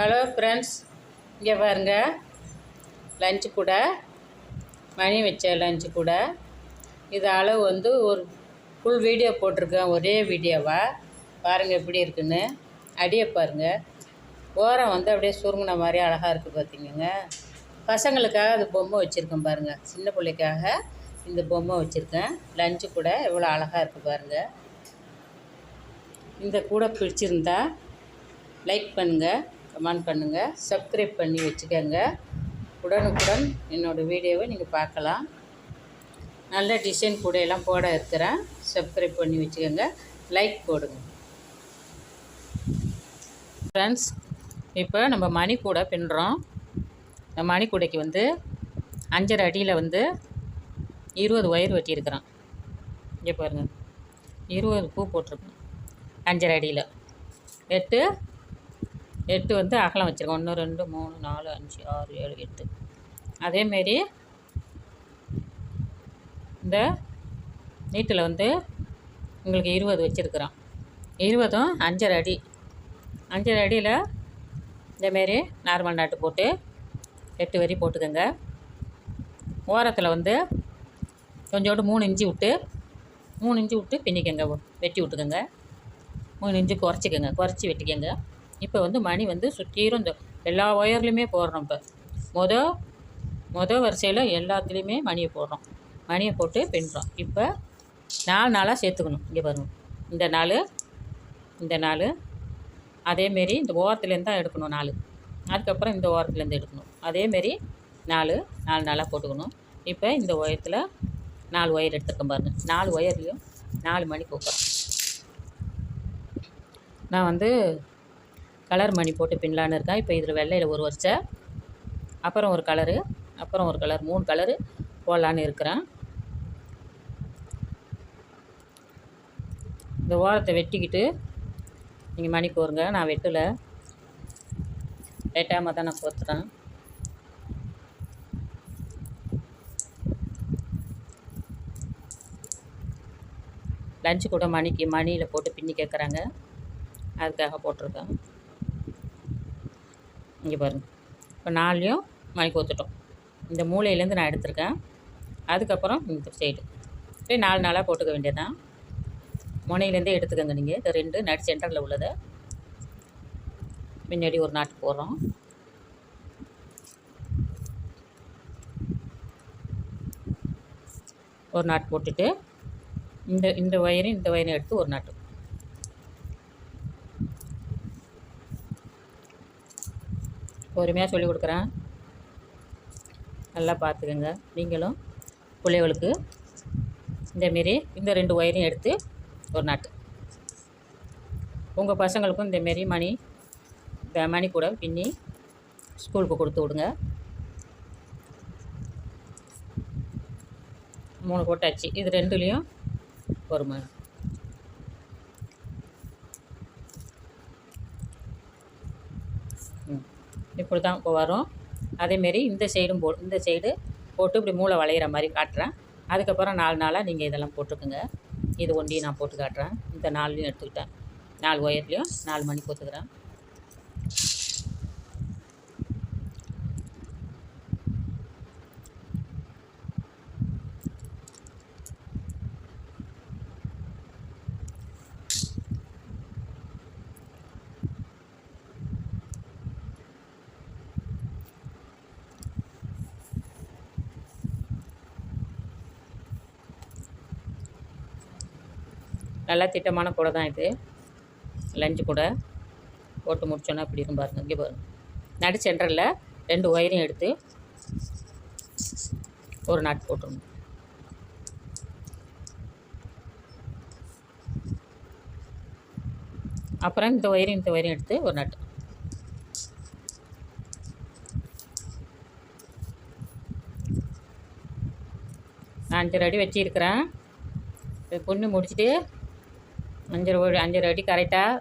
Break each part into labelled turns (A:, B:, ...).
A: Hello friends இங்கே பாருங்க. Lunch கூட மணி வச்ச லஞ்சு கூட. இது அளவு வந்து ஒரு ஃபுல் வீடியோ போட்டிருக்கேன் ஒரே வீடியோவாக பாருங்கள் எப்படி இருக்குன்னு. அடியை பாருங்கள் ஓரம் வந்து அப்படியே சுருங்கின மாதிரி அழகாக இருக்குது பார்த்திங்கங்க பசங்களுக்காக அது பொம்மை வச்சுருக்கேன் பாருங்கள் சின்ன பிள்ளைக்காக இந்த பொம்மை வச்சுருக்கேன். லஞ்சு கூட எவ்வளோ அழகாக இருக்குது பாருங்கள் இந்த கூட பிடிச்சிருந்தா லைக் பண்ணுங்கள் கமெண்ட் பண்ணுங்கள் சப்ஸ்கிரைப் பண்ணி வச்சுக்கோங்க. உடனுக்குடன் என்னோடய வீடியோவை நீங்கள் பார்க்கலாம். நல்ல டிசைன் கூட எல்லாம் போட இருக்கிறேன். சப்ஸ்கிரைப் பண்ணி வச்சுக்கோங்க லைக் போடுங்க. ஃப்ரெண்ட்ஸ் இப்போ நம்ம மணி கூடை பின்னுறோம். இந்த மணி கூடைக்கு வந்து அஞ்சரை அடியில் வந்து இருபது ஒயர் வெட்டியிருக்கிறோம் இங்கே பாருங்கள் இருபது பூ போட்டிருக்கோம் அஞ்சரை அடியில். எட்டு எட்டு வந்து அகலம் வச்சுருக்கோம். ஒன்று ரெண்டு மூணு நாலு அஞ்சு ஆறு ஏழு எட்டு. அதேமாரி இந்த நீட்டில் வந்து உங்களுக்கு இருபது வச்சுருக்குறோம். இருபதும் அஞ்சரை அடி. அஞ்சரை அடியில் இந்தமாரி நார்மல் நாட்டு போட்டு எட்டு வரி போட்டுக்கோங்க. ஓரத்தில் வந்து கொஞ்சோண்டு மூணு இஞ்சி விட்டு மூணு இஞ்சி விட்டு பின்னிக்கோங்க. வெட்டி விட்டுக்கோங்க. மூணு இஞ்சி குறைச்சிக்கோங்க. குறைச்சி வெட்டிக்கோங்க. இப்போ வந்து மணி வந்து சுற்றிரும் இந்த எல்லா ஒயர்லேயுமே போடுறோம் இப்போ. மொதல் மொதல் வரிசையில் எல்லாத்துலேயுமே மணியை போடுறோம். மணியை போட்டு பின்னுறோம். இப்போ நாலு நாளாக சேர்த்துக்கணும். இங்கே பாருங்கள் இந்த நாள் இந்த நாள் அதேமாரி இந்த ஓரத்துலேருந்து தான் எடுக்கணும் நாலு. அதுக்கப்புறம் இந்த ஓரத்துலேருந்து எடுக்கணும். அதேமாரி நாலு நாலு நாளாக போட்டுக்கணும். இப்போ இந்த ஒயரத்தில் நாலு ஒயர் எடுத்துருக்கேன் பாருங்கள் நாலு ஒயர்லேயும் நாலு மணி போக்குறோம் நான் வந்து கலர் மணி போட்டு பின்னலான்னு இருக்கேன் இப்போ இதில் வெள்ளையில் ஒரு வருஷம் அப்புறம் ஒரு கலரு அப்புறம் ஒரு கலர் மூணு கலரு போடலான்னு இருக்கிறேன். இந்த ஓரத்தை வெட்டிக்கிட்டு நீங்கள் மணி போருங்க நான் வெட்டலை. லேட்டாக தான் நான் கோத்துறேன். லஞ்சு கூட மணிக்கு மணியில் போட்டு பின்னி கேட்குறாங்க அதுக்காக போட்டிருக்கேன். இங்கே பாருங்கள் இப்போ நாலுலையும் மணி கோத்துட்டோம் இந்த மூலையிலேருந்து நான் எடுத்திருக்கேன். அதுக்கப்புறம் இந்த சைடு இப்போ நாலு நாளாக போட்டுக்க வேண்டியதான் முனையிலேருந்தே எடுத்துக்கோங்க நீங்கள் இந்த ரெண்டு நடு சென்டரில் உள்ளதை. முன்னாடி ஒரு நாட்டு போடுறோம். ஒரு நாட்டு போட்டுட்டு இந்த இந்த ஒயரும் இந்த ஒயரையும் எடுத்து ஒரு நாட்டு பொறுமையாக சொல்லிக் கொடுக்குறேன். நல்லா பார்த்துக்கோங்க. நீங்களும் பிள்ளைகளுக்கு இந்தமாரி இந்த ரெண்டு ஒயரையும் எடுத்து ஒரு நாட்டு. உங்கள் பசங்களுக்கும் இந்தமாரி மணி இந்த மணி கூட பின்னி ஸ்கூலுக்கு கொடுத்து விடுங்க. மூணு போட்டாச்சு. இது ரெண்டுலேயும் ஒரு மணி. இப்படி தான் இப்போ வரும். அதேமாரி இந்த சைடும் போ இந்த சைடு போட்டு இப்படி மூளை வளையிற மாதிரி காட்டுறேன். அதுக்கப்புறம் நாலு நாளாக நீங்கள் இதெல்லாம் போட்டுக்கோங்க. இது ஒண்டியும் நான் போட்டு காட்டுறேன். இந்த நாலுலையும் எடுத்துக்கிட்டேன். நாலு ஒயர்லேயும் நாலு மணி போத்துக்கிறேன் நல்லா திட்டமான கூடை தான் இது. லஞ்சு கூட. போட்டு முடிச்சோன்னா இப்படி இருக்கும் பாருங்கள் இங்கே பாருங்கள் நடு சென்டரில் ரெண்டு ஒயரையும் எடுத்து ஒரு நாட் போட்டுருணும் அப்புறம் இந்த ஒயரையும் இந்த ஒயரையும் எடுத்து ஒரு நாட்டு நான் அஞ்சரை அடி வச்சுருக்கிறேன். பொண்ணு முடிச்சுட்டு அஞ்சரை அஞ்சரை அடி கரெக்டாக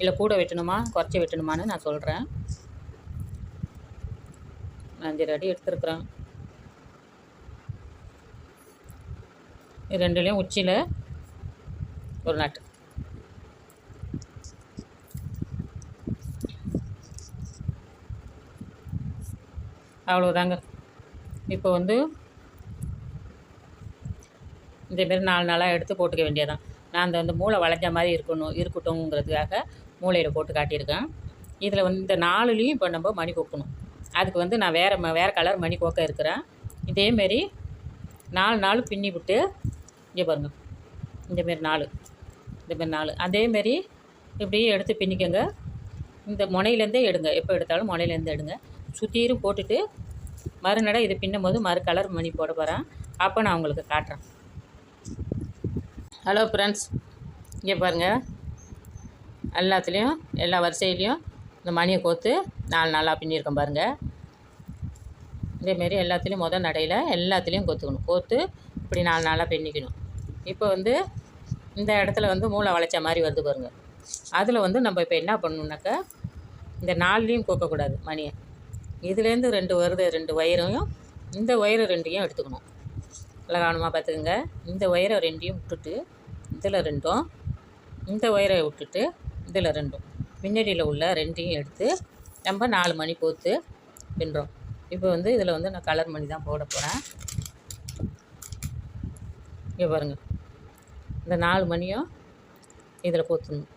A: இல்லை கூட வெட்டணுமா குறைச்சி வெட்டணுமான்னு நான் சொல்கிறேன் அஞ்சரை அடி எடுத்துருக்குறேன். இது ரெண்டுலேயும் உச்சியில் ஒரு நாட்டு. அவ்வளோதாங்க இப்போ வந்து இதேமாரி நாலு நாளாக எடுத்து போட்டுக்க வேண்டியதான் நான் அந்த வந்து மூளை வளைஞ்ச மாதிரி இருக்கணும் இருக்கட்டும்ங்கிறதுக்காக மூளையில் போட்டு காட்டியிருக்கேன். இதில் வந்து இந்த நாலுலேயும் இப்போ நம்ம மணி கொக்கணும். அதுக்கு வந்து நான் வேறு ம வேறு கலர் மணி கோக்க இருக்கிறேன். இதேமாரி நாலு நாள் பின்னி விட்டு இங்கே பாருங்கள் இந்தமாரி நாலு. இந்தமாரி நாலு. அதேமாரி இப்படியே எடுத்து பின்னிக்கோங்க. இந்த முனையிலேருந்தே எடுங்க. எப்போ எடுத்தாலும் முனையிலேருந்து எடுங்க. சுற்றியும் போட்டுட்டு மறுநடை இது பின்னும் போது மறு கலர் மணி போட போகிறேன் அப்போ நான் உங்களுக்கு காட்டுறேன். ஹலோ ஃப்ரெண்ட்ஸ் இங்கே பாருங்கள் எல்லாத்துலேயும் எல்லா வரிசையிலையும் இந்த மணியை கோத்து நாலு நாளாக பின்னியிருக்கேன் பாருங்கள் இதேமாரி எல்லாத்துலேயும் மொதல் நடையில் எல்லாத்துலேயும் கோத்துக்கணும் கோத்து இப்படி நாலு நாளாக பின்னிக்கணும். இப்போ வந்து இந்த இடத்துல வந்து மூளை வளைச்ச மாதிரி வருது பாருங்கள் அதில் வந்து நம்ம இப்போ என்ன பண்ணணுன்னாக்கா இந்த நாலுலேயும் கோக்கக்கூடாது மணியை. இதுலேருந்து ரெண்டு வருது ரெண்டு ஒயரையும் இந்த ஒயரை ரெண்டையும் எடுத்துக்கணும். நல்லா கவனமாக பார்த்துக்குங்க. இந்த ஒயரை ரெண்டையும் விட்டுட்டு இதில் ரெண்டும் இந்த ஒயரை விட்டுட்டு இதில் ரெண்டும். பின்னடியில் உள்ள ரெண்டையும் எடுத்து நம்ம நாலு மணி போத்து பின்னுறோம் இப்போ வந்து இதில் வந்து நான் கலர் மணி தான் போட போகிறேன் இங்கே பாருங்கள் இந்த நாலு மணியும் இதில் போத்துணும்.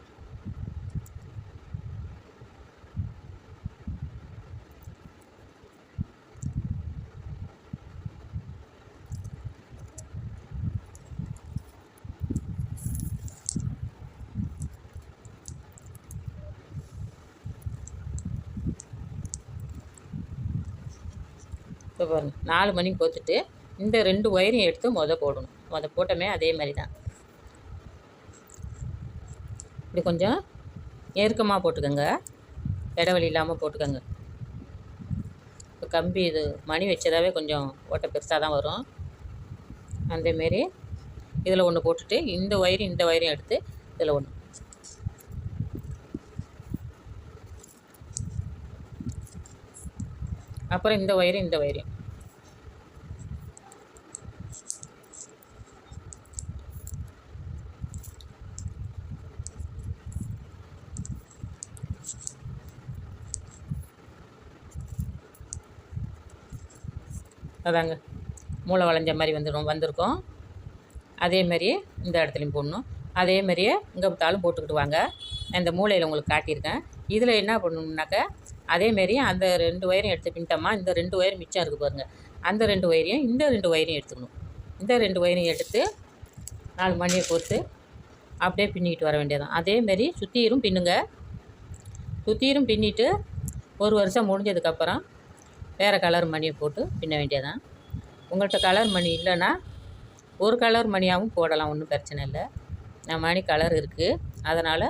A: இப்போ பாருங்கள் நாலு மணிக்கு கோத்துட்டு இந்த ரெண்டு ஒயரையும் எடுத்து மொதல் போடணும். மொதல் போட்டோமே அதே மாதிரி தான் இப்படி கொஞ்சம் நெருக்கமாக போட்டுக்கோங்க. இடைவெளி இல்லாமல் போட்டுக்கோங்க. இப்போ கம்பி இது மணி வச்சதாவே கொஞ்சம் ஓட்டை பெருசாக தான் வரும் அந்தமாரி இதில் ஒன்று போட்டுட்டு இந்த ஒயரையும் இந்த ஒயரையும் எடுத்து இதில் ஒன்று அப்புறம் இந்த ஒயரும் இந்த ஒயரையும். அதாங்க மூளை வளைஞ்ச மாதிரி வந்துடும் வந்திருக்கோம். அதே மாதிரியே இந்த இடத்துலையும் போடணும். அதே மாதிரியே இங்கே பார்த்தாலும் போட்டுக்கிட்டு வாங்க. இந்த மூளையில் உங்களுக்கு காட்டியிருக்கேன். இதில் என்ன பண்ணணும்னாக்கா அதேமாரி அந்த ரெண்டு ஒயரையும் எடுத்து பின்ட்டோமா இந்த ரெண்டு ஒயர் மிச்சம் இருக்குது பாருங்கள் அந்த ரெண்டு ஒயரையும் இந்த ரெண்டு ஒயரையும் எடுத்துக்கணும். இந்த ரெண்டு ஒயரையும் எடுத்து நாலு மணியை போட்டு அப்படியே பின்னிக்கிட்டு வர வேண்டியதான் அதேமாரி சுற்றியும் பின்னுங்க. சுற்றியும் பின்னிட்டு ஒரு வருஷம் முடிஞ்சதுக்கப்புறம் வேறு கலர் மணியை போட்டு பின்ன வேண்டியதான் உங்கள்கிட்ட கலர் மணி இல்லைன்னா ஒரு கலர் மணியாகவும் போடலாம் ஒன்றும் பிரச்சனை இல்லை. நான் மணி கலர் இருக்குது அதனால்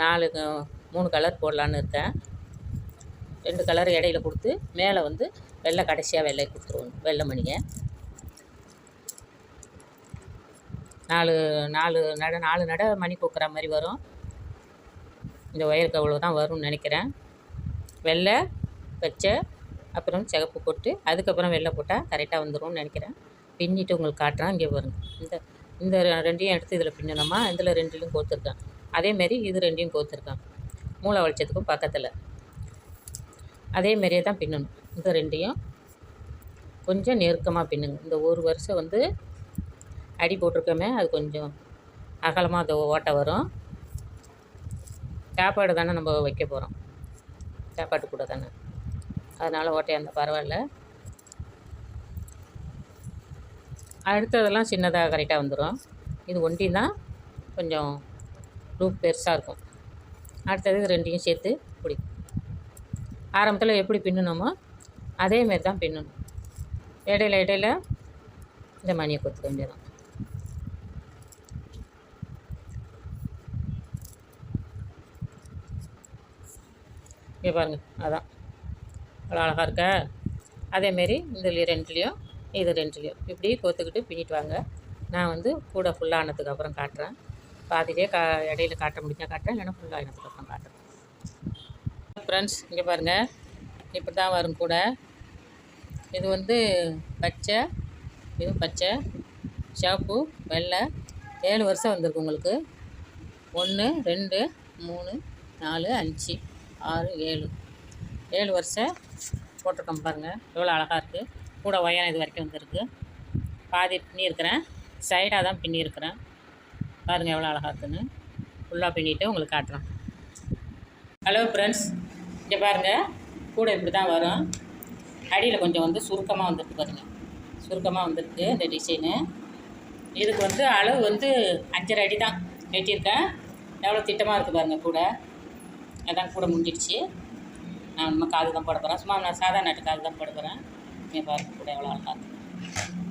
A: நாலு மூணு கலர் போடலான்னு இருக்கேன். ரெண்டு கலர் இடையில கொடுத்து மேலே வந்து வெள்ளை கடைசியாக வெள்ளை கொடுத்துருவோம் வெள்ளை மணியை. நாலு நாலு நட நாலு நட மணி கொக்குற மாதிரி வரும். இந்த ஒயருக்கு அவ்வளோ தான் வரும்னு நினைக்கிறேன். வெள்ளை பச்சை அப்புறம் சிகப்பு போட்டு அதுக்கப்புறம் வெள்ளை போட்டால் கரெக்டாக வந்துடும்னு நினைக்கிறேன். பின்னிட்டு உங்களுக்கு காட்டுறேன் இங்கே பாருங்கள் இந்த இந்த ரெண்டையும் எடுத்து இதில் பின்னணுமா? இதில் ரெண்டுலையும் கோத்துருக்கேன் அதேமாரி இது ரெண்டையும் கோத்துருக்கேன் மூளை வளைச்சதுக்கும் பக்கத்தில். அதே மாதிரியே தான் பின்னணும். இந்த ரெண்டையும் கொஞ்சம் நெருக்கமாக பின்னுங்க. இந்த ஒரு வருஷம் வந்து அடி போட்டிருக்கோமே அது கொஞ்சம் அகலமாக அந்த ஓட்டை வரும். சாப்பாடு தானே நம்ம வைக்க போகிறோம் சாப்பாட்டு கூட தானே. அதனால் ஓட்டையாக இருந்தால் பரவாயில்ல. அடுத்ததெல்லாம் சின்னதாக கரெக்டாக வந்துடும் இது ஒண்டி தான் கொஞ்சம் லூப் பெருசாக இருக்கும். அடுத்தது ரெண்டையும் சேர்த்து பிடிக்கும். ஆரம்பத்தில் எப்படி பின்னணுமோ அதேமாரி தான் பின்னணும். இடையில இடையில இந்த மணியை கொடுத்துக்க வேண்டியதான் இங்கே பாருங்கள் அதான். அவ்வளோ அழகாக இருக்கா. அதேமாரி இந்த ரெண்டுலேயும் இது ரெண்டுலேயும் இப்படி கோத்துக்கிட்டு பின்னிட்டு வாங்க. நான் வந்து கூட ஃபுல்லானதுக்கு அப்புறம் காட்டுறேன். பாதிலே கா இடையில காட்ட முடிஞ்சால் காட்டுறேன் இல்லைன்னா ஃபுல்லாகினதுக்கு அப்புறம் காட்டுறேன். ஃப்ரெண்ட்ஸ் இங்கே பாருங்கள் இப்படி தான் வரும் கூட. இது வந்து பச்சை இது பச்சை சிவப்பு வெள்ளை. ஏழு வருஷம் வந்திருக்கு உங்களுக்கு. ஒன்று ரெண்டு மூணு நாலு அஞ்சு ஆறு ஏழு. ஏழு வருஷம் போட்டிருக்கோம் பாருங்கள் எவ்வளோ அழகாக இருக்குது கூட ஒயரம் இது வரைக்கும் வந்துருக்கு. பாதி பின்னியிருக்கிறேன். சைடாக தான் பின்னியிருக்கிறேன். பாருங்கள் எவ்வளோ அழகாக இருக்குன்னு. ஃபுல்லாக பின்னிட்டு உங்களுக்கு காட்டுறேன். ஹலோ ஃப்ரெண்ட்ஸ் இங்கே பாருங்கள் கூட இப்படி தான் வரும். அடியில் கொஞ்சம் வந்து சுருக்கமாக வந்துருக்கு பாருங்கள் சுருக்கமாக வந்திருக்கு இந்த டிசைனு இதுக்கு வந்து அளவு வந்து அஞ்சரை அடி தான் வெட்டியிருக்கேன் எவ்வளோ திட்டமாக இருக்குது பாருங்கள் கூட. அதான் கூட முடிஞ்சிடுச்சு. நான் நம்ம காது தான் போட போகிறேன் சும்மா நான் சாதா நாட்டு காது தான் போட போகிறேன் இங்கே பாருங்கள் கூட எவ்வளோ அழகாக